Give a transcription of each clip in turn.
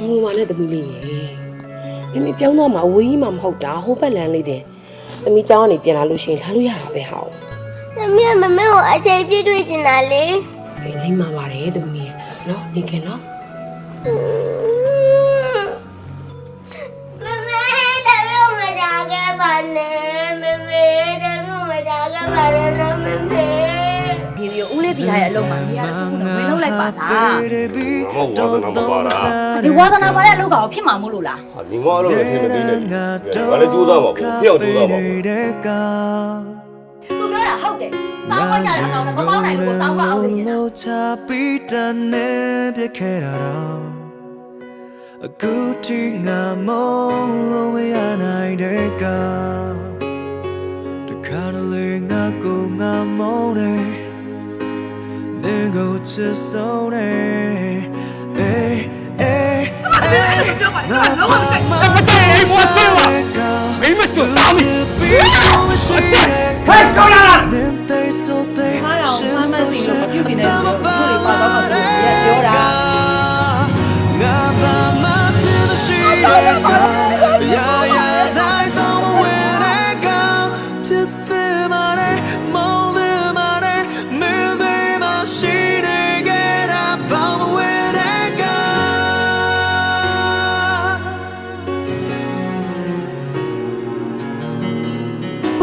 ငိုပါနဲ့သမီးလေးရေမမေပြောင်းတော့မှအဝေးကြီးမှမဟုတ်တာဟိုဘက်လမ်းလေးတဲ့သမီးเจ้าကနေပြန်လာလို့ရှိရင်လာလို့ရတာပဲဟောင်း သမီးကမမေကိုအချိန်ပြည့်တွေ့ချင်တာလေ ကဲလိမ့်ပါပါတယ်သမီးရေနော်နေခင်နော် မမေတမီးကိုမတားခဲ့ပါနဲ့မမေတမီးကိုမတားခဲ့ပါနဲ့နော်မမေ ဒီပြီးဦးလေးဒီဟာရဲ့အလုပ်မှာနေရာတစ်ခုတော့ဝင်လုပ်လိုက်ပါလားငါဝါသနာမပါလားဒီဝါသနာပါတဲ့အလုပ်ကောင်ဖြစ်မှာမို့လို့လားဟာညီမအလုပ်လည်းထင်မသေးနဲ့ငါလည်းကြိုးစားပါဘူးဖျောက်ကြိုးစားပါဘူးသူပြောတာဟုတ်တယ်စောင်းမကြတဲ့အကောင်နဲ့မပေါင်းနိုင်လို့စောင်းမအောင်နေတယ်လို့ချပြီးတန်နေပြခဲ့တာတော့အခုထိငါမလို့မရနိုင်တဲ့ကတခါတလေငါကိုငါမုန်းတယ် နေကိုချစ်ဆုံးတယ်အေးအေးငါလုံးဝမကြိုက်မကြိုက်ဘူးမကြိုက်ဘူးမင်းမကြိုက်ဘူးဟဲ့ကောလာနင်တဲ့ဆိုတဲ့ရှင်းဆိုရှင်းတမပါလာတဲ့ပြောတာငါဘာမှဖြစ်မရှိတဲ့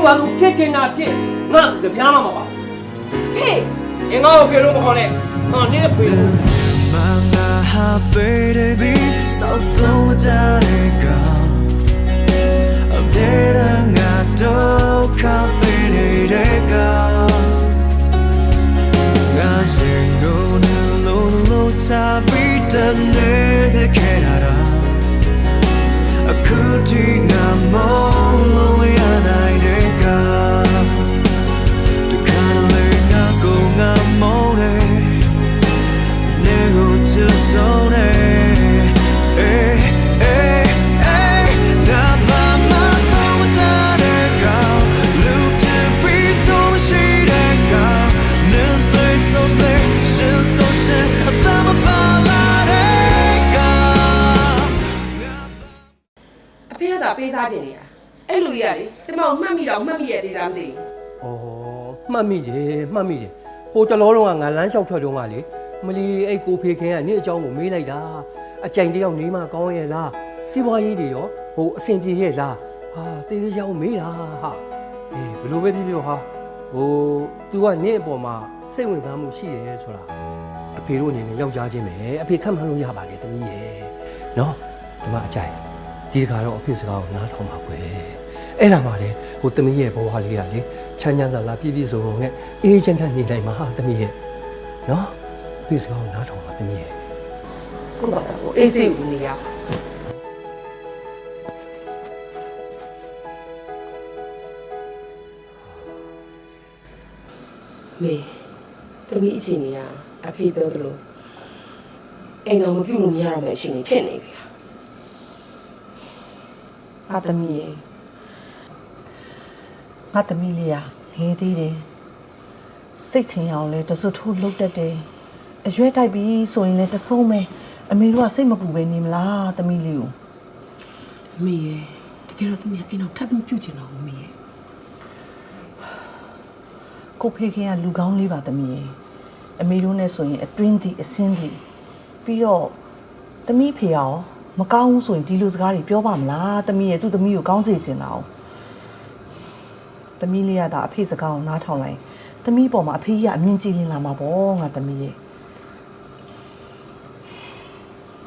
သူကသူဖြစ်ချင်တာဖြစ်ငါကြပြားမှာမပါဟေးအင်္ဂါကိုဖေလို့မခေါ်နဲ့ငါနင်းဖေလို့ Manga baby so don't tell go I'm dead and got to copy it go Ga singo no no no ta be done the kerara A ဖေကသာပေးစားခြင်းနေတာအဲ့လူကြီးကလေကျမကိုမှတ်မိတော့မှတ်မိရသေးတာမသိဩမှတ်မိတယ်မှတ်မိတယ်ဟိုတလောလုံးကငါလမ်းလျှောက်ထွက်တုန်းကလေမလီအဲ့ကိုဖေခင်ကနင့်အကြောင်းကိုမေးလိုက်တာအကြိမ်တယောက်နေမှကောင်းရဲ့လားစီးပွားရေးတွေရောဟိုအဆင်ပြေရဲ့လားဟာတေးသေးချောင်းမေးတာဟာအေးဘယ်လိုပဲဖြစ်ဖြစ်ဟာဟို तू ကနင့်အပေါ်မှာစိတ်ဝင်စားမှုရှိတယ်ဆိုတာအဖေတို့အနေနဲ့ယောက်ျားချင်းပဲအဖေခတ်မှန်းလို့ရပါလေသမီးရဲ့နော်ဒီမှာအကြိုက် ဒီတခါတော့အဖေစကားကိုနားထောင်ပါကွယ်အဲ့ဒါမှလေဟိုသမီးရဲ့ဘဝလေးကလေချမ်းချမ်းသာသာပြည့်ပြည့်စုံစုံနဲ့အေးချမ်းချမ်းနေနိုင်မှာဟာသမီးရဲ့နော်အဖေစကားကိုနားထောင်ပါသမီးရဲ့ကိုယ့်ဘာသာကိုအေးစိတ်ဝင်နေရပါမေသမီးအချိန်ကြီးကအဖေပြောသလိုအိမ်တော်မပြုတ်လို့မရတော့မယ့်အချိန်ကြီးဖြစ်နေပြီလား ငါသမီးရေငါသမီးလေးอ่ะငယ်သေးတယ်စိတ်ထင်အောင်လဲတစွတ်ထိုးလှုပ်တတ်တယ်အရွယ်တိုက်ပြီးဆိုရင်လည်းတဆုံးပဲအမေတို့ကစိတ်မပူပဲနေမလားသမီးလေးကိုအမေရဲ့တကယ်တော့သမီးကအိမ်တော်ထပ်ပြီးပြုတ်ကျင်တော့ဘူးအမေရဲ့ကိုဖေခင်ကလူကောင်းလေးပါသမီးရေအမေတို့နဲ့ဆိုရင်အတွင်းသည်အစင်းသည်ပြီးတော့သမီးဖေရော မကောင်းဘူးဆိုရင်ဒီလိုစကားတွေပြောပါမလားသမီးရေသူ့သမီးကိုကောင်းစေချင်တာ哦သမီးလေးကဒါအဖေစကားကိုနားထောင်လိုက်သမီးပေါ်မှာအဖေကြီးကအမြင်ကြည့်လင်းလာမှာပေါ့ငါသမီးရေ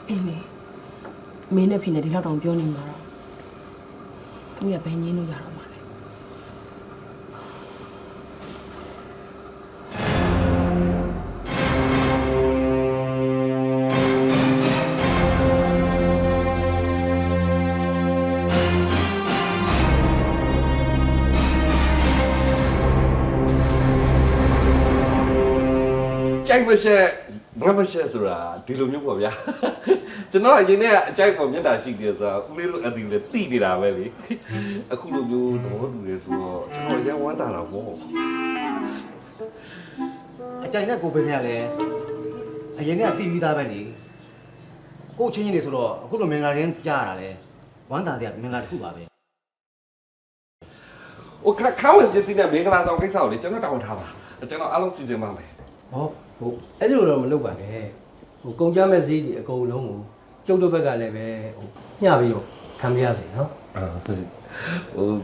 အင်းလေမင်းနဲ့ဖေနဲ့ဒီလောက်တောင်ပြောနေမှာတော့သမီးကဘယ်ငင်းလို့ရတော့မှာ မရှက်ဘရမရှက်ဆိုတာဒီလိုမျိုးပေါ့ဗျာကျွန်တော်အရင်ကအကြိုက်ပေါ်မြတ်တာရှိတယ်ဆိုတာဦးလေးတို့အတီလည်းတိနေတာပဲလေအခုလိုမျိုးသဘောတူတယ်ဆိုတော့ကျွန်တော်ရန်ဝမ်းတာတော့ပေါ့အကြိုင်နဲ့ကိုဖေခင်ကလည်းအရင်ကသိပြီးသားပဲလေကိုကို့ချင်းချင်းတွေဆိုတော့အခုလိုမင်္ဂလာရင်းကြားရတာလေဝမ်းသာတဲ့မင်္ဂလာတစ်ခုပါပဲဟိုခခန်းဝင်ပစ္စည်းနဲ့မင်္ဂလာဆောင်ကိစ္စကိုလေကျွန်တော်တောင်းထားပါကျွန်တော်အားလုံးစီစဉ်ပါမယ်ဟော ဟုတ်အဲ့ဒီလိုတော့မလုပ်ပါနဲ့ဟိုကုန်ကြမဲ့ဈေးဒီအကုန်လုံးကိုကျုပ်တို့ဘက်ကလည်းပဲဟိုညှပြီးတော့ခံပြရစီနော်အာဟို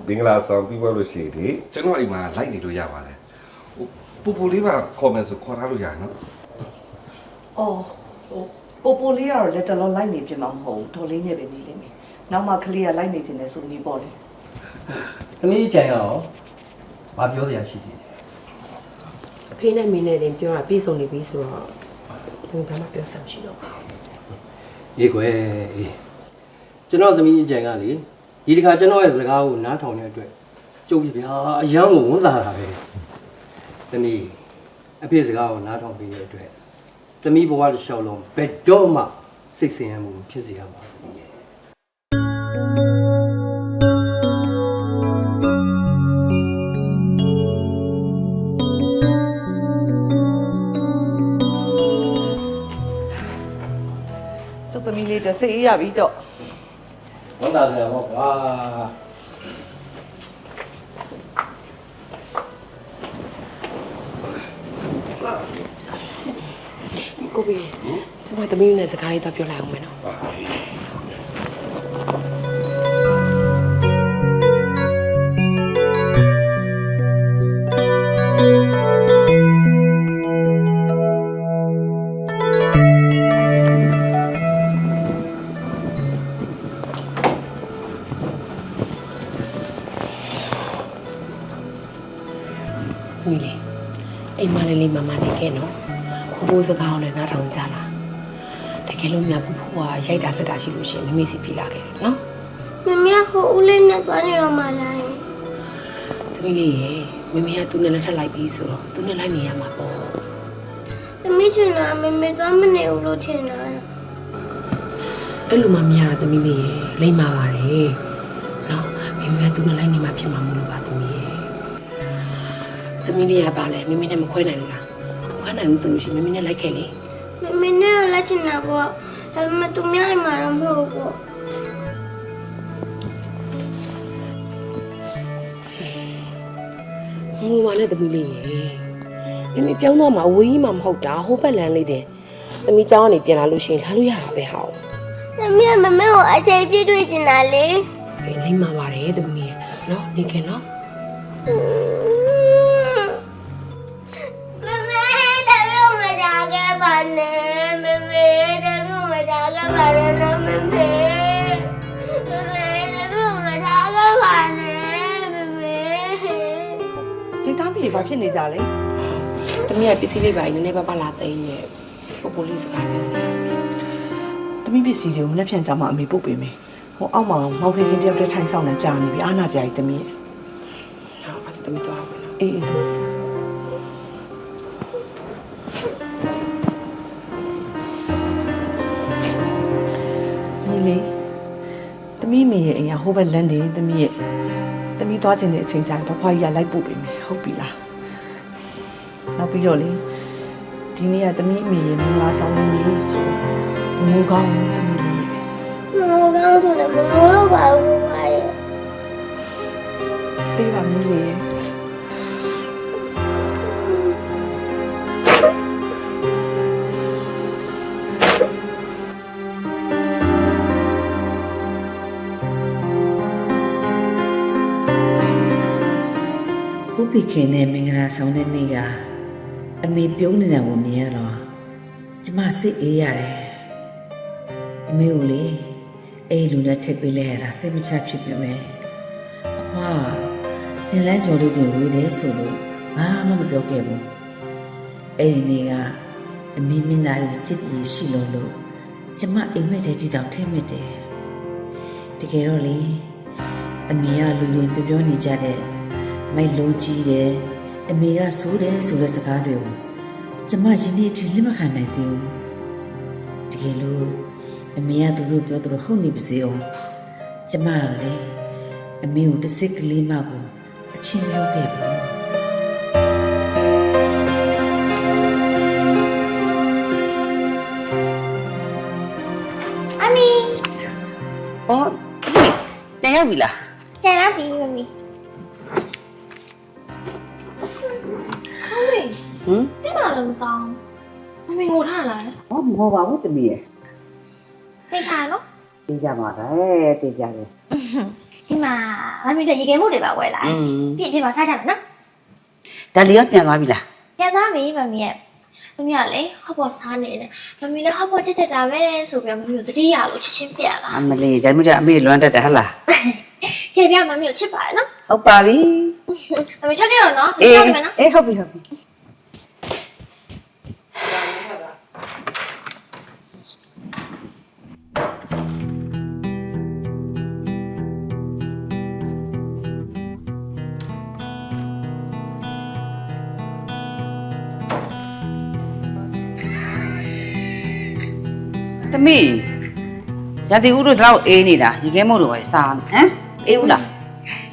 မင်္ဂလာဆောင်ပြီးသွားလို့ရှိရင်လေကျွန်တော်အိမ်မှာလိုက်နေလို့ရပါတယ်ဟိုပူပူလေးပါခေါ်မယ်ဆိုခေါ်ထားလို့ရနော်။အော်ဟိုပိုပိုလေးကတော့လက်တလုံးလိုက်နေပြင်မှာမဟုတ်ဘူး။ဒေါ်လေးနဲ့ပဲနေလိမ့်မယ်။နောက်မှကလေးကလိုက်နေတင်တယ်ဆိုနေပေါ့လေသမီးကြိုင်ရောဘာပြောစရာရှိသေးလဲ အဖေနဲ့မင်းနဲ့တင်ပြောတာပြေဆုံးနေပြီဆိုတော့သူဘာမှပြောစရာမရှိတော့ဘူးရေးကွယ်အေးကျွန်တော်သမီးကြိုင်ကလေဒီတခါကျွန်တော်ရဲ့စကားကိုနားထောင်တဲ့အတွက်ကျုပ်ပြဗျာအယံကိုဝန်စားတာပဲသမီးအဖေစကားကိုနားထောင်ပြီးတဲ့အတွက်သမီးဘဝတစ်လျှောက်လုံးဘယ်တော့မှစိတ်ဆင်းရဲမှုမဖြစ်စေရပါဘူး စုသမီးလေးတစ်စိတ်အေးရပြီတော့ဝန်သားစရာပေါ့ကွာကိုပြီးကျွန်မသမီးနဲ့စကားလေးတော့ပြောလိုက်အောင်မယ်နော် မိလေအိမ်မလေးလေးမမနေခဲ့နော်ဘိုးဘိုးစကားကိုလည်းနားထောင်ကြလားတကယ်လို့မြတ်ဘိုးဘိုးကရိုက်တာလက်တာရှိလို့ရှိရင်မမေစီပြေးလာခဲ့တယ်နော်မမဟိုဦးလေးနဲ့သွားနေတော့မှလာရင်သမီးလေးရေမမေကသူ့နဲ့လက်ထပ်လိုက်ပြီးဆိုတော့သူနဲ့လိုက်နေရမှာပေါ့သမီးထင်တာမမေသွားမနေဘူးလို့ထင်တာအဲ့လိုမှမရတာသမီးလေးရေလိမ့်ပါပါတယ်နော်မမေကသူ့နဲ့လိုက်နေမှာဖြစ်မှာမလို့ပါသမီးရေ သမီးလေးကပါလေမမေနဲ့မခွဲနိုင်လို့လားမခွဲနိုင်ဘူးဆိုလို့ရှိရင်မမေနဲ့လိုက်ခဲ့လေ မမေနဲ့တော့လက်ချင်တာပေါ့ဒါပေမဲ့သူများအိမ်မှာတော့မဟုတ်ဘူးပေါ့ ဟိုမှာနဲ့သမီးလေးရေမမေပြောင်းတော့မှအဝေးကြီးမှမဟုတ်တာဟိုဘက်လန်လေးတင်သမီးเจ้าကနေပြန်လာလို့ရှိရင်လာလို့ရတာပဲဟောက် သမီးကမမေကိုအချိန်ပြည့်တွေ့ချင်တာလေ ကဲလိမ့်ပါပါတယ်သမီးရေနော်နေခင်နော် ဘာဖြစ်နေကြလဲသမီးကပစ္စည်းလေးပါနည်းနည်းပါးပါးလာသိမ်းနေပို့ပို့လေးစကားပြောနေ။သမီးပစ္စည်းတွေကိုမနှက်ဖြန်ကြမှာအမေပုတ်ပေးမယ်။ဟိုအောက်မှာမောင်ဖေခင်တယောက်တည်းထိုင်ဆောင်နေကြာနေပြီအားနာကြရင်သမီးရဲ့ဟောအဲ့ဒါသမီးတော့မယ်နော်အေးအေးသမီးမီလေးသမီးမေရဲ့အိမ်ကဟိုဘက်လမ်းနေသမီးရဲ့သမီးသွားခြင်းတဲ့အချိန်ကျရင်ဘဖွားကြီးကလိုက်ပို့ပေးမယ်ဟုတ်ပြီလား နောက်ပြီးတော့လေဒီနေ့ကသမီးအမေရဲ့မင်္ဂလာဆောင်နေပြီဆိုမူကောင်းသမီးလေးရဲ့မမေကောင်းဆိုလည်းမမေတော့ပါဘူးဘာရဲ့ပေးပါမီလေးရဲ့ဥပိခင်နဲ့မင်္ဂလာဆောင်တဲ့နေ့က အမေပြုံးနေတာကိုမြင်ရတော့ကျမစိတ်အေးရတယ်အမေကိုလေအဲ့ဒီလူနဲ့ထည့်ပေးလိုက်ရတာစိတ်မချဖြစ်ပြီမယ်အဖွာနင်လန်းကြော်လေးတွေဝေးတယ်ဆိုလို့ဘာမှမပြောခဲ့ဘူးအဲ့ဒီနေ့ကအမေမင်းသားလေးจิตတည်ရှိလို့လို့ကျမအိမ်မက်တဲ့တီတောင်ထဲမြစ်တယ်တကယ်တော့လေအမေကလူလင်ပြောပြောနေကြတဲ့မိုက်လုံးကြီးတယ် အမေကဆိုးတယ်ဆိုတဲ့စကားတွေကိုကျမယနေ့ထိလက်မခံနိုင်သေးဘူးတကယ်လို့အမေကသူတို့ပြောသူတို့ဟုတ်နေပါစေအောင်ကျမကလည်းအမေကိုတစ်စိတ်ကလေးမှကိုအချင်းပြောခဲ့ပါအော်တယောက်ပြီလားတယောက်ပြီ မဟုတ်ပါဘူးတမီးရဲ့သိချာနော်သိကြပါလားသိကြတယ်ဒီမှာမမီတို့ရေခဲမှုတွေပါဝယ်လာอืมပြည့်ပြည့်ပါစားကြမယ်နော်ဒါလီရောပြန်သွားပြီလားပြန်သားပြီမမီရဲ့မမီကလေဟော့ပေါ်စားနေတယ်မမီလည်းဟော့ပေါ်ချက်ချက်တာပဲဆိုပြီးမမီတို့တတိယလို့ချစ်ချင်းပြလာအမလေးဒါမျိုးတော့အမေလွမ်းတတ်တယ်ဟဟလားကြည့်ပြမမီကိုချစ်ပါတယ်နော်ဟုတ်ပါပြီမမီထွက်ခဲ့တော့နော်အေးစားမယ်နော်အေးဟုတ်ပြီဟုတ်ပြီ သမီးရာတီဦးတို့တော့အေးနေတာရေခဲမို့လို့ပဲစားဟမ်အေးဘူးလား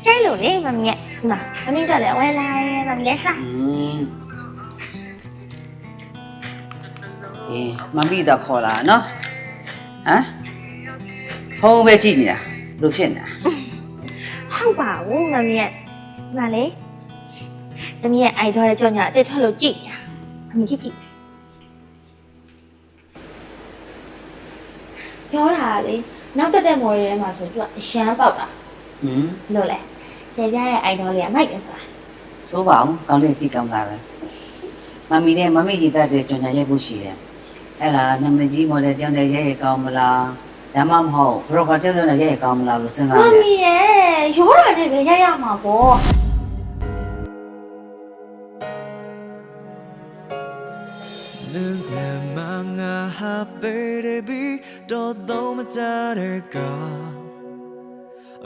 ကျဲလို့လေမမီရဲ့ဒီမှာမမီတို့လည်းဝယ်လာတယ်မမီလည်းစားอืมအေးမမီတော့ခေါ်လာနော်ဟမ်ဖုန်းပဲကြည့်နေတာလို့ဖြစ်နေတာဟုတ်ပါဘူးမမီရဲ့ဒီမှာလေတမီးရဲ့အိုက်ထွားတဲ့ကြောင့်ညာအစ်ထွက်လို့ကြည့်ညာမမီကြည့်ကြည့် ပြောတာလေနောက်တက်တဲ့မော်ရီထဲမှာဆိုသူကအရှမ်းပေါက်တာอืมလို့လေကျေပြရဲ့အိုက်တော်လေးကမိုက်တယ်ဆိုတာဆိုးပါအောင်ကောင်းတဲ့ကြည့်ကောင်းတာပဲမမီနဲ့မမီကြီးတက်တဲ့ကြောင်ညာရိုက်ဖို့ရှိတယ်အဲ့ဒါနာမည်ကြီးမော်ဒယ်ကြောင့်လည်းရိုက်ရကောင်းမလားဒါမှမဟုတ်ဘရော့ကကြောင့်လည်းရိုက်ရကောင်းမလားလို့စဉ်းမစားနေမီရဲ့ရောတာနဲ့ပဲရိုက်ရမှာပေါ့ ငါဟာပေရဘီတော့တော့မကြတဲ့က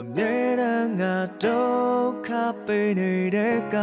အမြဲတမ်းငါဒုက္ခပေးနေတဲ့က